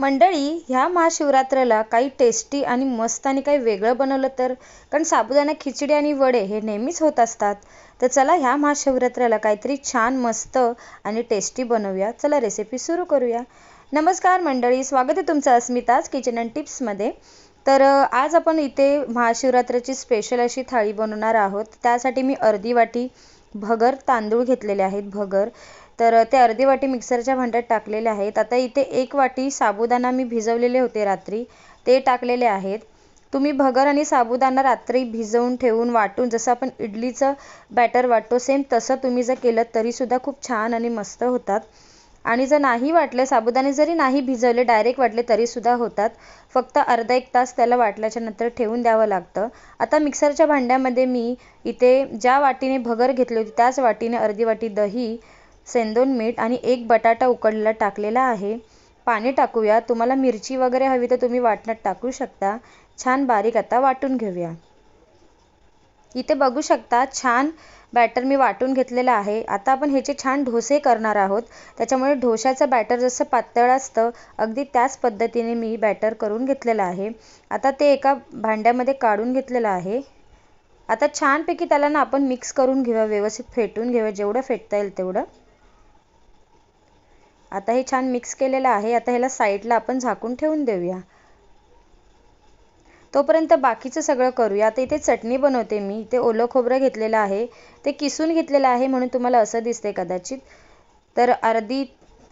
मंडळी ह्या महाशिवरात्रीला काही टेस्टी आणि मस्त आणि काही वेगळं बनवलं तर? कारण साबुदाणा खिचडी आणि वडे हे नेहमीच होत असतात. तर चला ह्या महाशिवरात्रीला काहीतरी छान मस्त आणि टेस्टी बनवूया. चला रेसिपी सुरू करूया. नमस्कार मंडळी स्वागत आहे तुमचं अस्मिताज किचन अँड टिप्समध्ये तर आज आपण इथे महाशिवरात्रीची स्पेशल अशी थाळी बनवणार आहोत. त्यासाठी मी अर्धी वाटी भगर तांदूळ घेतलेले आहेत भगर. तर ते अर्धी वाटी मिक्सरच्या भांड्यात टाकलेले आहेत. आता इथे एक वाटी साबुदाणा मी भिजवलेले होते रात्री. ते टाकलेले आहेत. तुम्ही भगर आणि साबुदाणा रात्री भिजवून ठेवून वाटून जसं आपण इडलीचं बॅटर वाटतो सेम तसं तुम्ही जर केलं तरीसुद्धा खूप छान आणि मस्त होतात. आणि जर नाही वाटले साबुदाणे जरी नाही भिजवले डायरेक्ट वाटले तरीसुद्धा होतात. फक्त अर्धा एक तास त्याला वाटल्याच्या नंतर ठेवून द्यावं लागतं. आता मिक्सरच्या भांड्यामध्ये मी इथे ज्या वाटीने भगर घेतली होती त्याच वाटीने अर्धी वाटी दही सेंदोन मीठ आणि एक बटाटा उकडलेला टाकलेला आहे. पाणी टाकूया. तुम्हाला मिरची वगैरे हवी तर तुम्ही वाटणात टाकू शकता. छान बारीक आता वाटून घेऊया. इथे बघू शकता छान बॅटर मी वाटून घेतलेलं आहे. आता आपण ह्याचे छान ढोसे करणार आहोत. त्याच्यामुळे ढोशाचं बॅटर जसं पातळ असतं अगदी त्याच पद्धतीने मी बॅटर करून घेतलेलं आहे. आता ते एका भांड्यामध्ये काढून घेतलेलं आहे. आता छानपैकी त्याला ना आपण मिक्स करून घेऊया. व्यवस्थित फेटून घेऊया. जेवढं फेटता येईल तेवढं. आता हे छान मिक्स केलेलं आहे. आता ह्याला साईडला आपण झाकून ठेवून देऊया. तोपर्यंत बाकीचं सगळं करूया. आता इथे चटणी बनवते मी. इथे ओलं खोबरं घेतलेलं आहे. ते किसून घेतलेलं आहे म्हणून तुम्हाला असं दिसते कदाचित. तर अर्धी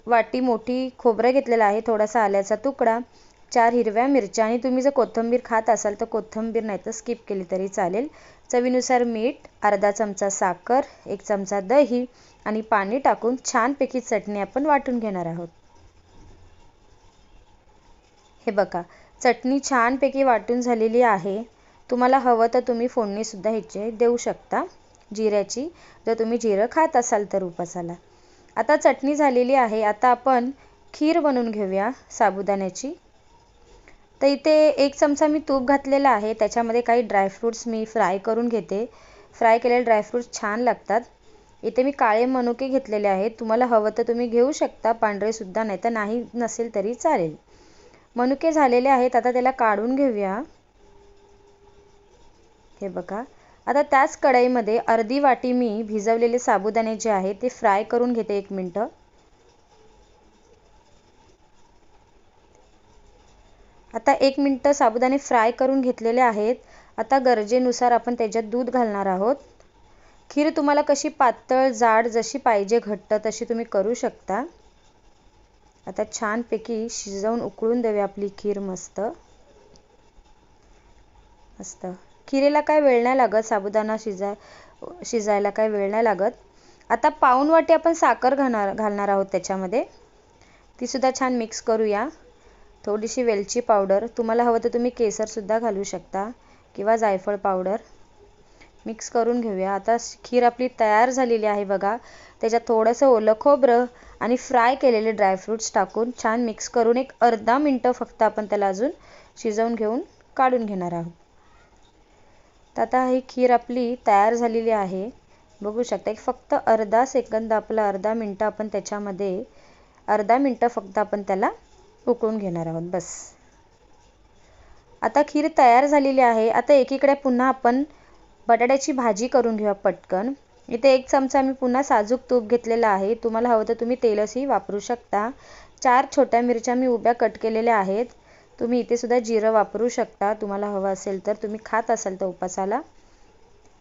वाटी मोठी खोबरं घेतलेलं आहे. थोडासा आल्याचा तुकडा चार हिरव्या मिरच्या आणि तुम्ही जर कोथिंबीर खात असाल तर कोथिंबीर नाही तर स्किप केली तरी चालेल. चवीनुसार मीठ अर्धा चमचा साखर एक चमचा दही आणि पाणी टाकून छानपैकी चटणी आपण वाटून घेणार आहोत. हे बघा चटणी छानपैकी वाटून झालेली आहे. तुम्हाला हवं तर तुम्ही फोडणीसुद्धा ह्याचे देऊ शकता. जिऱ्याची जर तुम्ही जिरं खात असाल तर उपासाला. आता चटणी झालेली आहे. आता आपण खीर बनवून घेऊया साबुदाण्याची. तर इथे एक चमचा मी तूप घातलेला आहे. त्याच्यामध्ये काही ड्रायफ्रूट्स मी फ्राय करून घेते. फ्राय केलेले ड्रायफ्रूट्स छान लागतात. इथे मी काळे मनुके घेतलेले आहेत. तुम्हाला हवं तर तुम्ही घेऊ शकता. पांढरेसुद्धा नाही तर नाही नसेल तरी चालेल. मनुके झालेले आहेत. आता त्याला काढून घेऊया. हे बघा. आता त्याच कढईमध्ये अर्धी वाटी मी भिजवलेले साबुदाणे जे आहे ते फ्राय करून घेते एक मिनटं. आता एक मिनटं साबुदाणे फ्राय करून घेतलेले आहेत. आता गरजेनुसार आपण त्याच्यात दूध घालणार आहोत. खीर तुम्हाला कशी पातळ जाड जशी पाहिजे घट्ट तशी तुम्ही करू शकता. आता छानपैकी शिजवून उकळून देऊया आपली खीर मस्त. मस्त. खिरेला काय वेळ नाही लागत साबुदाणा शिजाय शिजायला काय वेळ नाही लागत. आता पाऊण वाटी आपण साखर घालणार घालणार आहोत त्याच्यामध्ये. तीसुद्धा छान मिक्स करूया. थोडीशी वेलची पावडर. तुम्हाला हवं तर तुम्ही केसरसुद्धा घालू शकता किंवा जायफळ पावडर. मिक्स करून घेऊया. आता खीर आपली तयार झालेली आहे बघा. त्याच्यात थोडंसं ओलं खोबरं आणि फ्राय केलेले ड्रायफ्रूट्स टाकून छान मिक्स करून एक अर्धा मिनटं फक्त आपण त्याला अजून शिजवून घेऊन काढून घेणार आहोत. तर आता ही खीर आपली तयार झालेली आहे. बघू शकता एक फक्त अर्धा सेकंद आपला अर्धा मिनटं आपण त्याच्यामध्ये अर्धा मिनटं फक्त आपण त्याला उकळून घेणार आहोत बस. आता खीर तयार झालेली आहे. आता एकीकडे पुन्हा आपण बटाट्याची भाजी करून घेऊया पटकन. इथे एक चमचा मी पुन्हा साजूक तूप घेतलेला आहे. तुम्हाला हवं तर तुम्ही तेलसही वापरू शकता. चार छोट्या मिरच्या मी उभ्या कट केलेल्या आहेत. तुम्ही इथे सुद्धा जिरं वापरू शकता. तुम्हाला हवं असेल तर तुम्ही खात असाल तर उपासाला.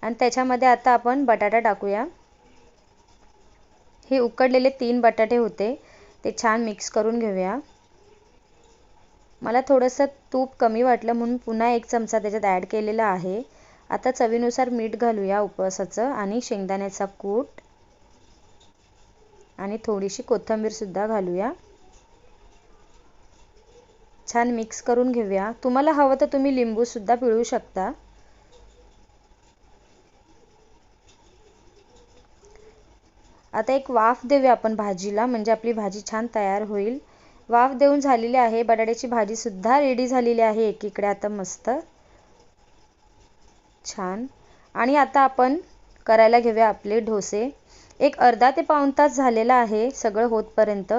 आणि त्याच्यामध्ये आता आपण बटाटा टाकूया. हे उकडलेले तीन बटाटे होते. ते छान मिक्स करून घेऊया. मला थोडंसं तूप कमी वाटलं म्हणून पुन्हा एक चमचा त्याच्यात ॲड केलेला आहे. आता चवीनुसार मीठ घालूया उपवासाचं आणि शेंगदाण्याचा कूट. आणि थोडीशी कोथिंबीरसुद्धा घालूया. छान मिक्स करून घेऊया. तुम्हाला हवं तर तुम्ही लिंबूसुद्धा पिळू शकता. आता एक वाफ देऊया आपण भाजीला म्हणजे आपली भाजी छान तयार होईल. वाफ देऊन झालेली आहे. बटाट्याची भाजीसुद्धा रेडी झालेली आहे. एकीकडे आता मस्त छान. आणि आता आपण करायला घेऊया आपले ढोसे एक अर्धा ते पाऊण तास झालेला आहे. सगळं होतपर्यंत.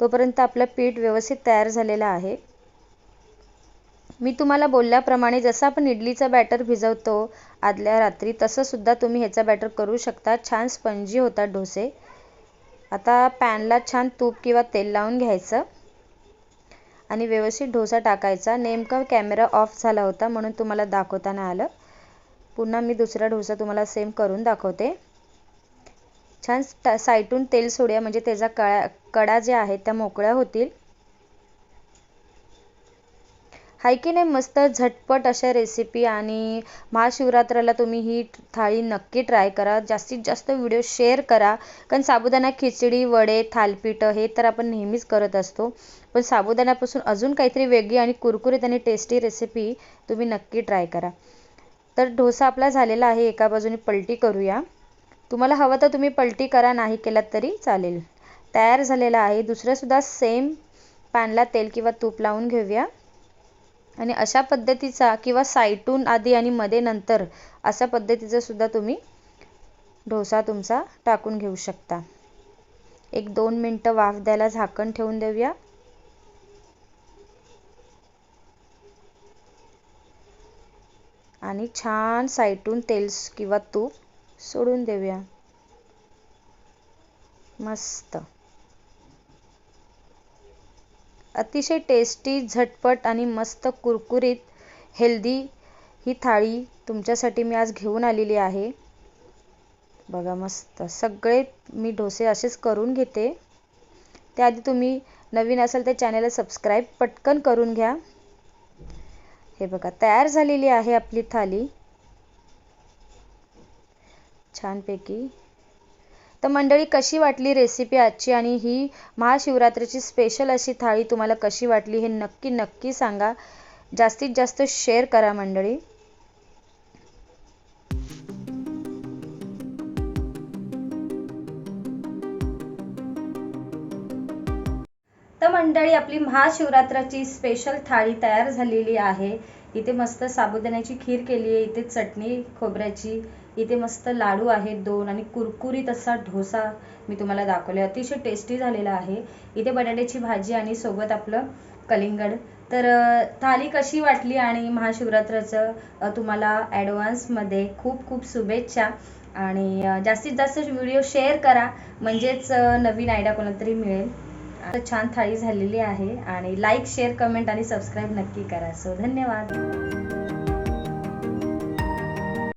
तोपर्यंत आपलं पीठ व्यवस्थित तयार झालेलं आहे. मी तुम्हाला बोलल्याप्रमाणे जसं आपण इडलीचा बॅटर भिजवतो आदल्या रात्री तसंसुद्धा तुम्ही ह्याचा बॅटर करू शकता. छान स्पंजी होतात डोसे. आता पॅनला छान तूप किंवा तेल लावून घ्यायचं. आणि व्यवस्थित डोसा टाकायचा. नेमका कॅमेरा ऑफ झाला होता म्हणून तुम्हाला दाखवताना आलं. पुन्हा मी दुसरा डोसा तुम्हाला सेम करून दाखवते. छान साईटून तेल सोडूया म्हणजे त्याचा कळा कडा ज्या आहेत त्या मोकळ्या होतील. आहे की नाही मस्त झटपट अशा रेसिपी आणि महाशिवरात्राला तुम्ही ही थाळी नक्की ट्राय करा. जास्तीत जास्त व्हिडिओ शेअर करा. कारण साबुदाणा खिचडी वडे थालपीठं हे तर आपण नेहमीच करत असतो. पण साबुदाण्यापासून अजून काहीतरी वेगळी आणि कुरकुरीत आणि टेस्टी रेसिपी तुम्ही नक्की ट्राय करा. तर डोसा आपला झालेला आहे एका बाजूने पलटी करूया. तुम्हाला हवं तर तुम्ही पलटी करा नाही केलात तरी चालेल. तयार झालेला आहे. दुसरंसुद्धा सेम पॅनला तेल किंवा तूप लावून घेऊया. आणि अशा पद्धतीचा किंवा साईटून आधी आणि मध्ये नंतर अशा पद्धतीचा सुद्धा तुम्ही डोसा तुमचा टाकून घेऊ शकता. एक दोन मिनटं वाफ द्यायला झाकण ठेवून देऊया. आणि छान साईटून तेल किंवा तूप सोडून देऊया. मस्त. अतिशय टेस्टी झटपट आणि मस्त कुरकुरीत हेल्दी ही थाळी तुमच्यासाठी मी आज घेऊन आलेली आहे. बघा मस्त. सगळे मी डोसे असेच करून घेते. त्याआधी तुम्ही नवीन असाल तर चॅनलला सबस्क्राईब पटकन करून घ्या. हे बघा तयार झालेली आहे आपली थाली छानपैकी तर मंडळी कशी वाटली रेसिपी आजची? आणि ही महाशिवरात्रीची स्पेशल अशी थाळी तुम्हाला कशी वाटली हे नक्की नक्की सांगा. जास्तीत जास्त शेअर करा मंडळी. तर मंडळी आपली महाशिवरात्राची स्पेशल थाळी तयार झालेली आहे. इथे मस्त साबुदाण्याची खीर केली आहे इथे चटणी खोबऱ्याची. इथे मस्त लाडू आहेत दोन आणि कुरकुरीत असा डोसा मी तुम्हाला दाखवले. अतिशय टेस्टी झालेला आहे. इथे बटाट्याची भाजी आणि सोबत आपलं कलिंगड. तर थाली कशी वाटली आणि महाशिवरात्राचं तुम्हाला ॲडव्हान्समध्ये खूप खूप शुभेच्छा. आणि जास्तीत जास्त व्हिडिओ शेअर करा. म्हणजेच नवीन आयडिया कोणाला तरी मिळेल. तर छान थाळी झालेली आहे. आणि लाईक शेअर कमेंट आणि सबस्क्राईब नक्की करा. सो धन्यवाद.